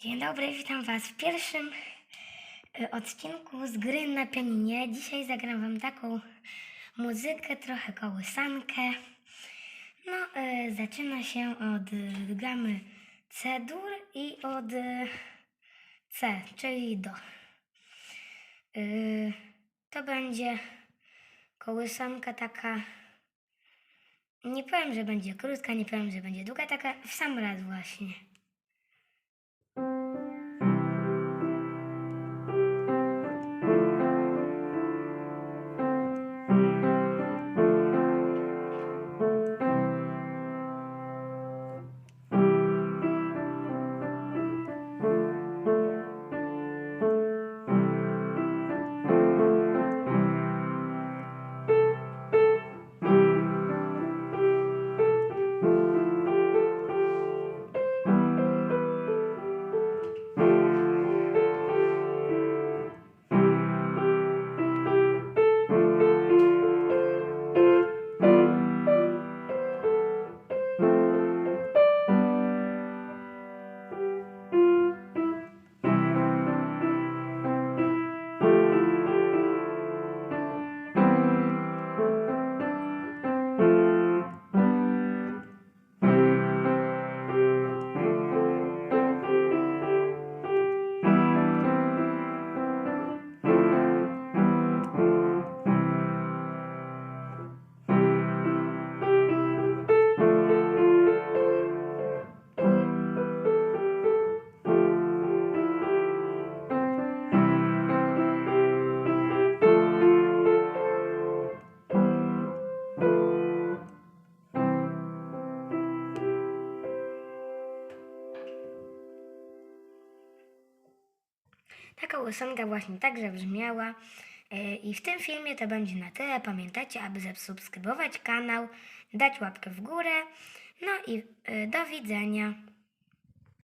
Dzień dobry, witam Was w pierwszym y, odcinku z gry na pianinie. Dzisiaj zagram Wam taką muzykę, trochę kołysankę. No, y, zaczyna się od y, gamy C-dur i od y, C, czyli do. Y, to będzie kołysanka taka. Nie powiem, że będzie krótka, nie powiem, że będzie długa, taka w sam raz właśnie. Taka łysanka właśnie także brzmiała. E, I w tym filmie to będzie na tyle. Pamiętajcie, aby zasubskrybować kanał, dać łapkę w górę. No i e, do widzenia.